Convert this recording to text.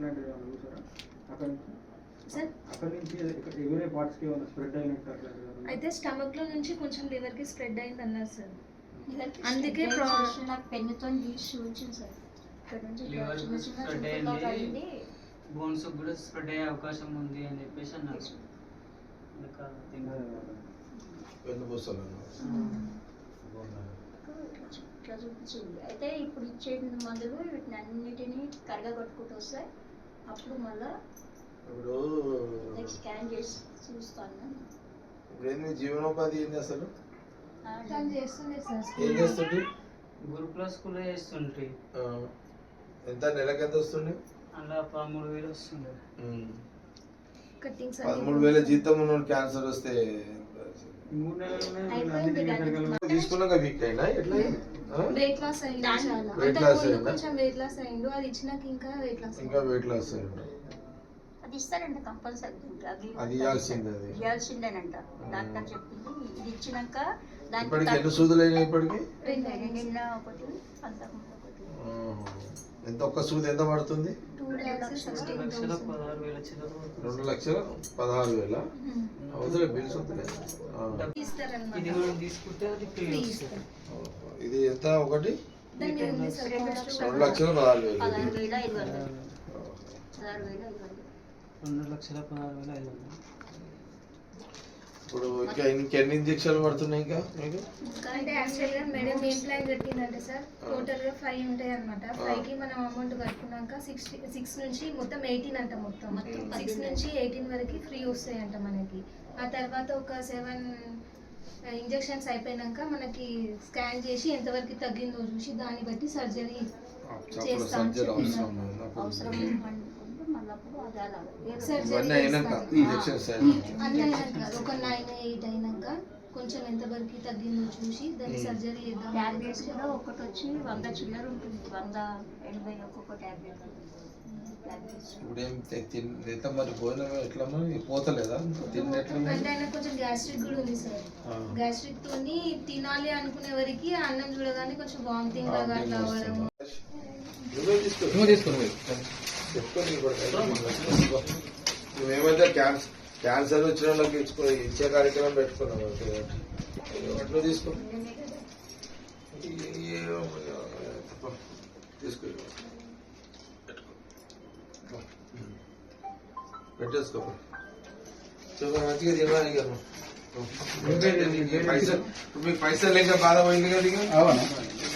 అయితే ఏమైనా చూసారా? అక్కడ నుంచి? కొంచెం అక్కడ నుంచి ఎవరే ఏమైనా స్ప్రెడ్ అయినట్టు అయితే నుంచి కొంచెం స్ప్రెడ్ అయింది అన్నారు సార్ అందుకే నాకు పెన్నుతో గీసి చూపించింది సార్. బోన్స్ కూడా స్ప్రెడ్ అయ్యే అవకాశం ఉంది అని చెప్పేసి అన్నారు. అయితే ఇప్పుడు ఇచ్చే మందులు వీటిని అన్నిటినీ కరగా కొట్టుకుంటూ వస్తాయి. అప్పుడు మళ్ళా ఇప్పుడు నెక్స్ట్ స్కాన్ చేసి చూస్తాను. ఇప్పుడు ఏంది జీవనోపాధి ఏంది అసలు తను చేస్తుండే సార్. ఏం చేస్తుంటే గురుకుల స్కూల్లో చేస్తుంటే ఆ, ఎంత నెలకి ఎంత వస్తుంది అలా పదమూడు వేలు వస్తుండే. కట్టింగ్ పదమూడు వేల జీతం ఉన్న క్యాన్సర్ వస్తే తీసుకున్నాక వీక్ అయినా? ఎట్లా ఆ? వెయిట్ లాస్ అయింది చాలా. అయిందా? కొంచెం వెయిట్ లాస్ అయిండు. అది ఇచ్చినాక ఇంకా వెయిట్ లాస్ ఇంకా వెయిట్ లాస్ అయ్యింది అది ఇస్తారంట కంపల్సరీ అది అది ఇవ్వాల్సిందే అది. ఇవ్వాల్సిందేనంట డాక్టర్ చెప్పింది. ఇది ఇచ్చినాక ఇప్పటికి ఎన్ని సూదులు అయినాయి ఇప్పటికి? ఒకటి. ఎంత ఒక్క సూది ఎంత పడుతుంది? రెండు లక్షల పదహారు వేల. చిల్లర పడుతుంది. రెండు లక్షల పదహారు వేల అవుతుంది బిల్స్ వస్తున్నాయి. ఇది ఎంత ఒకటి? రెండు లక్షల పదహారు వేలు. రెండు లక్షల పదహారు వేల ఐదు వందలు. ఇప్పుడు ఇంకా ఇంకెన్ని ఇంజక్షన్లు పడుతున్నాయి ఇంకా మీకు? అంటే యాక్చువల్గా మేడం ఏం ప్లాన్ కట్టిందంటే సార్ టోటల్గా ఫైవ్ ఉంటాయి అనమాట ఫైవ్కి మనం అమౌంట్ కట్టుకున్నాక సిక్స్ సిక్స్ నుంచి మొత్తం ఎయిటీన్ అంట మొత్తం. సిక్స్ నుంచి ఎయిటీన్ వరకు ఫ్రీ వస్తాయి అంట మనకి. ఆ తర్వాత ఒక సెవెన్ ఇంజెక్షన్స్ అయిపోయినాక మనకి స్కాన్ చేసి ఎంతవరకు తగ్గిందో చూసి దాన్ని బట్టి సర్జరీ చేస్తాం ఇవన్నీ అయినాక అన్నీ అయినాక ఒక నైన్ ఎయిట్ అయినాక కొంచెం ఎంతవరకు తగ్గిందో చూసి దాన్ని సర్జరీ చేద్దాం. ట్యాబ్లెట్స్ కూడా ఒకటి వచ్చి వంద చిల్లర ఉంటుంది. వంద ఎనభై ఒక్కొక్క ట్యాబ్లెట్ ఇప్పుడు మరి భోజనం ఎట్లా పోతలేదా? అంటే ఆయన కొంచెం గ్యాస్ట్రిక్ కూడా ఉంది సార్. గ్యాస్ట్రిక్ తోని తినాలి అనుకునే వరకు అన్నం చూడగానే కొంచెం వామిటింగ్ లాగా అట్లా అవ్వడం నువ్వే తీసుకో. చెప్పుకొని కూడా నువ్వేమంటే క్యాన్సర్ క్యాన్సర్ వచ్చిన వాళ్ళకి ఇచ్చుకో ఇచ్చే కార్యక్రమం పెట్టుకున్నావు ఓకే. అట్లా తీసుకో ఈ- ఈ- పో. తీసుకో పెట్టుకో. పో. పెట్టేసుకో పో. చెప్పు మంచిగా తినాలి ఇక నువ్వు. పైసలు ఇప్పుడు మీకు పైసలు లేక బాధ పోయింది కదా ఇక అవునా